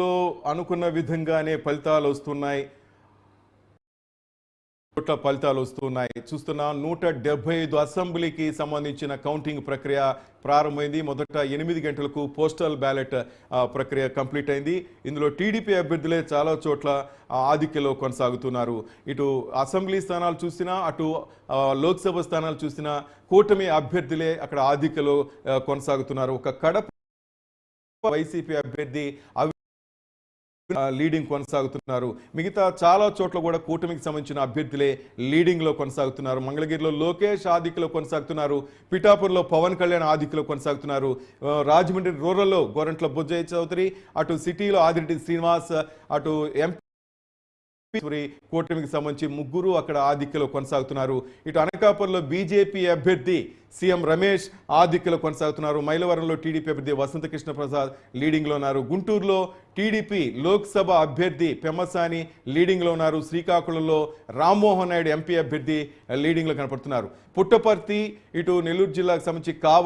లో అనుకున్న విధంగానే ఫలితాలు వస్తున్నాయి. చోట్ల ఫలితాలు వస్తున్నాయి. చూస్తున్నాం నూట డెబ్బై ఐదు అసెంబ్లీకి సంబంధించిన కౌంటింగ్ ప్రక్రియ ప్రారంభమైంది. మొదట ఎనిమిది గంటలకు పోస్టల్ బ్యాలెట్ ప్రక్రియ కంప్లీట్ అయింది. ఇందులో టీడీపీ అభ్యర్థులే చాలా చోట్ల ఆధిక్యలో కొనసాగుతున్నారు. ఇటు అసెంబ్లీ స్థానాలు చూసినా అటు లోక్సభ స్థానాలు చూసినా కూటమి అభ్యర్థులే అక్కడ ఆధిక్యలో కొనసాగుతున్నారు. ఒక కడప వైసీపీ అభ్యర్థి లీడింగ్ కొనసాగుతున్నారు. మిగతా చాలా చోట్ల కూడా కూటమికి సంబంధించిన అభ్యర్థులే లీడింగ్లో కొనసాగుతున్నారు. మంగళగిరిలో లోకేష్ ఆధిక్యలో కొనసాగుతున్నారు. పిఠాపూర్లో పవన్ కళ్యాణ్ ఆధిక్యలో కొనసాగుతున్నారు. రాజమండ్రి రూరల్లో గోరంట్ల బుజ్జయ్య చౌదరి అటు సిటీలో ఆదిరెడ్డి శ్రీనివాస్ అటు ఎంపీ కూటమికి సంబంధించి ముగ్గురు అక్కడ ఆధిక్యలో కొనసాగుతున్నారు. ఇటు అనకాపూర్లో బీజేపీ అభ్యర్థి సీఎం రమేష్ ఆధిక్యలో కొనసాగుతున్నారు. మైలవరంలో టీడీపీ అభ్యర్థి వసంత కృష్ణ ప్రసాద్ లీడింగ్లో ఉన్నారు. గుంటూరులో టీడీపీ లోక్సభ అభ్యర్థి పెమ్మసాని లీడింగ్లో ఉన్నారు. శ్రీకాకుళంలో రామ్మోహన్ నాయుడు ఎంపీ అభ్యర్థి లీడింగ్లో కనపడుతున్నారు. పుట్టపర్తి ఇటు నెల్లూరు జిల్లాకు సంబంధించి కావలి